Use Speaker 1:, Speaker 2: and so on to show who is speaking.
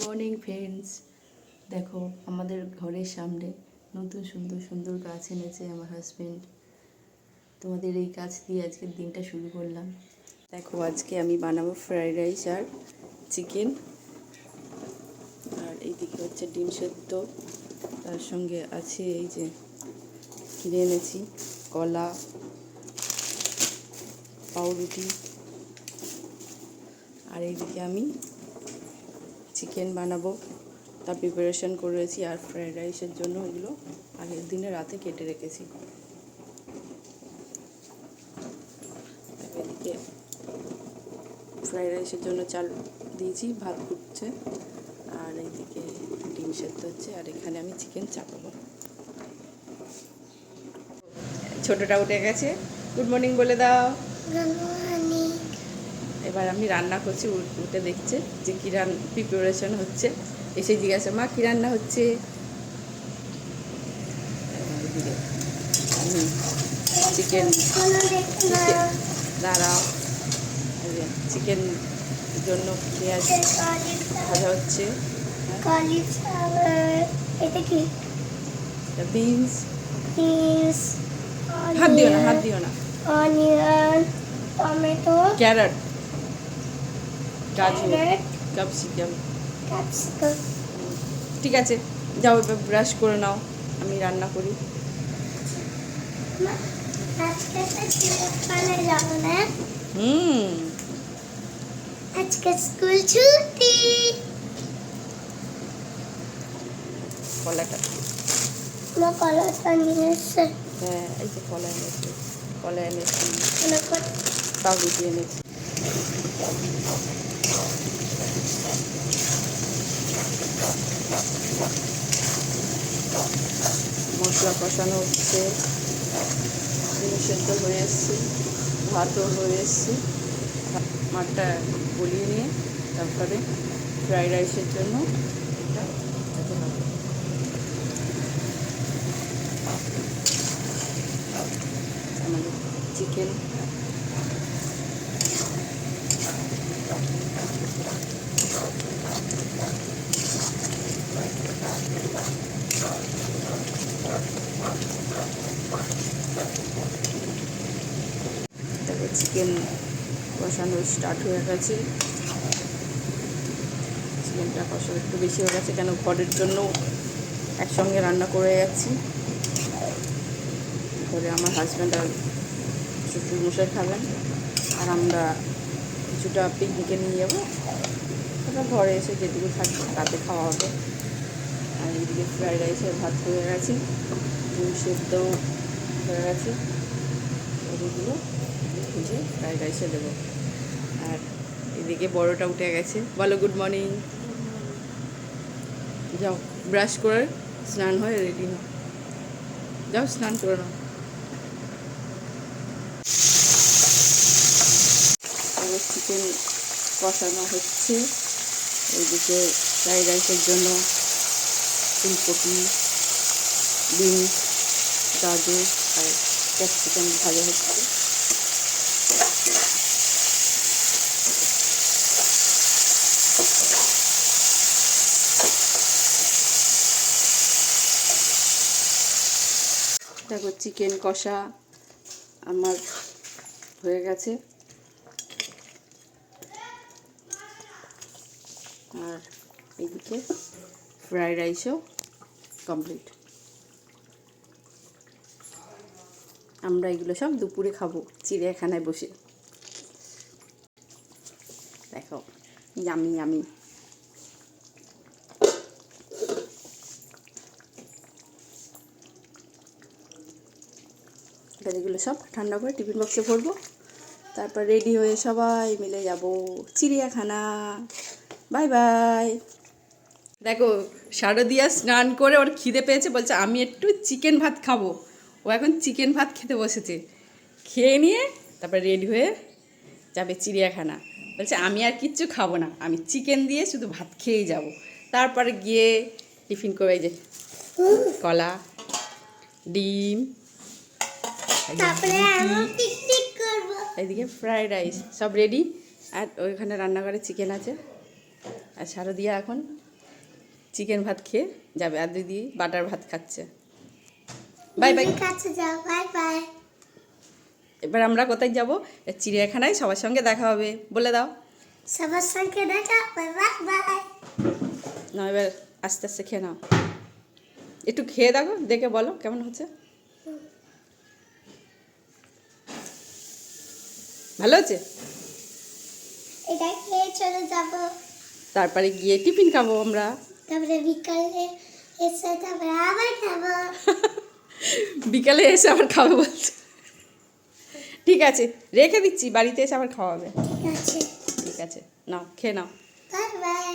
Speaker 1: Morning friends দেখো, আমাদের ঘরের সামনে নতুন সুন্দর সুন্দর গাছ এনেছে আমার হাজবেন্ড তোমাদের এই গাছ দিয়ে আজকের দিনটা শুরু করলাম। দেখো, আজকে আমি বানাবো ফ্রাইড রাইস আর চিকেন আর এইদিকে হচ্ছে ডিম সেদ্ধ। তার সঙ্গে আছে এই যে কিনে এনেছি, কলা, পাউরুটি। আর এইদিকে আমি চিকেন বানাবো। তার প্রিপারেশন করেছি আর ফ্রায়েড রাইসের জন্য এগুলো আগের দিনে রাতে কেটে রেখেছি। এদিকে ফ্রাইড রাইসের জন্য চাল দিয়েছি, ভাত ফুটছে আর এইদিকে ডিম সেদ্ধ হচ্ছে আর এখানে আমি চিকেন চাপাবো। ছোটটা উঠে গেছে। গুড মর্নিং বলে দাও। এবার আমি রান্না করছি উঠে দেখছে যে কী রান প্রিপারেশন হচ্ছে। এসে জিজ্ঞাসা মা কী রান্না হচ্ছে? চিকেন দাঁড়াও চিকেন জন্য পেঁয়াজ ভাজা হচ্ছে।
Speaker 2: এটা কি
Speaker 1: বিনস।
Speaker 2: বিনস
Speaker 1: হাত দিও না হাত দিও না।
Speaker 2: Onion tomato.
Speaker 1: ক্যারট। গাজর ক্যাপসিকাম
Speaker 2: ক্যাপসিকাম
Speaker 1: ঠিক আছে যাও এবার ব্রাশ করে নাও আমি রান্না করি।
Speaker 2: আজকে তো চিড়িয়াখানায় যাব না।
Speaker 1: হুম।
Speaker 2: আজকে স্কুল ছুটি।
Speaker 1: কলাটা।
Speaker 2: মা কলাটা নিয়ে
Speaker 1: হ্যাঁ এই যে কলা এনেছি কলা এনেছি।
Speaker 2: মনে
Speaker 1: পাউরুটি এনেছি। মশলা কষানো হচ্ছে। সেদ্ধ হয়ে এসছে, ভাতও হয়ে এসছে। মাঠটা গলিয়ে নিয়ে তারপরে ফ্রাইড রাইসের জন্য এটা আমাদের চিকেন চিকেন কষানো স্টার্ট হয়ে গেছে। চিকেনটা কষানো একটু বেশি হয়ে গেছে, কেন ঘরের জন্য একসঙ্গে রান্না করে যাচ্ছি। ঘরে আমার হাজব্যান্ড আর শ্বশুর মশাই খাবেন, আর আমরা কিছুটা পিকনিকে নিয়ে যাব। তারপর ঘরে এসে যেটুকু থাকবে তাতে খাওয়া হবে। আর এদিকে ফ্রাইড রাইসের ভাত হয়ে গেছে, ডিম সেদ্ধও হয়ে গেছে। এগুলো ফ্রাইড রাইসে দেবো। আর এদিকে বড়টা উঠে গেছে। বলো গুড মর্নিং যাও ব্রাশ করে স্নান হয়ে রেডি হও। যাও, স্নান করে নাও। চিকেন কষানো হচ্ছে। এইদিকে ফ্রাইড রাইসের জন্য ফুলকপি, বিনস, গাজর আর ক্যাপসিকাম ভাজা হচ্ছে। দেখো চিকেন কষা আমার হয়ে গেছে। আর এদিকে ফ্রাইড রাইসও কমপ্লিট আমরা এগুলো সব দুপুরে খাব, চিড়িয়াখানায় বসে। দেখো ইয়ামি ইয়ামি এবার এগুলো সব ঠান্ডা করে টিফিন বক্সে ভরবো। তারপর রেডি হয়ে সবাই মিলে যাব চিড়িয়াখানা। বাই বাই দেখো, শারদিয়া স্নান করে ওর খিদে পেয়েছে, বলছে আমি একটু চিকেন ভাত খাব। ও এখন চিকেন ভাত খেতে বসেছে। খেয়ে নিয়ে তারপর রেডি হয়ে যাবে চিড়িয়াখানা। বলছে আমি আর কিচ্ছু খাব না, আমি চিকেন দিয়ে শুধু ভাত খেয়েই যাব। তারপরে গিয়ে টিফিন করে যে কলা, ডিম
Speaker 2: তারপরে আমরা পিকনিক করব।
Speaker 1: এদিকে ফ্রাইড রাইস সব রেডি আর ওইখানে রান্নাঘরে চিকেন আছে। আর শারদিয়া এখন চিকেন ভাত খেয়ে যাবে। আর দিদি বাটার ভাত খাচ্ছে। বাই বাই
Speaker 2: কাছে যাও। বাই বাই
Speaker 1: এবার আমরা কোথায় যাব? চিড়িয়াখানায় সবার সঙ্গে দেখা হবে। বলে দাও।
Speaker 2: সবার সঙ্গে দেখা বাই বাই
Speaker 1: না এবার আস্তে আস্তে খেয়ে নাও। একটু খেয়ে দেখো দেখে বলো কেমন হচ্ছে। ভালো আছে?
Speaker 2: এটা খেয়ে চলে যাব।
Speaker 1: তারপরে গিয়ে টিফিন খাব আমরা।
Speaker 2: তারপরে বিকালে এসে তারপরে আবার খাব।
Speaker 1: বিকালে এসে আবার খাব বলছে। ঠিক আছে রেখে দিচ্ছি বাড়িতে এসে আবার খাওয়াবে
Speaker 2: ঠিক আছে।
Speaker 1: ঠিক আছে নাও খেয়ে নাও।
Speaker 2: Bye bye.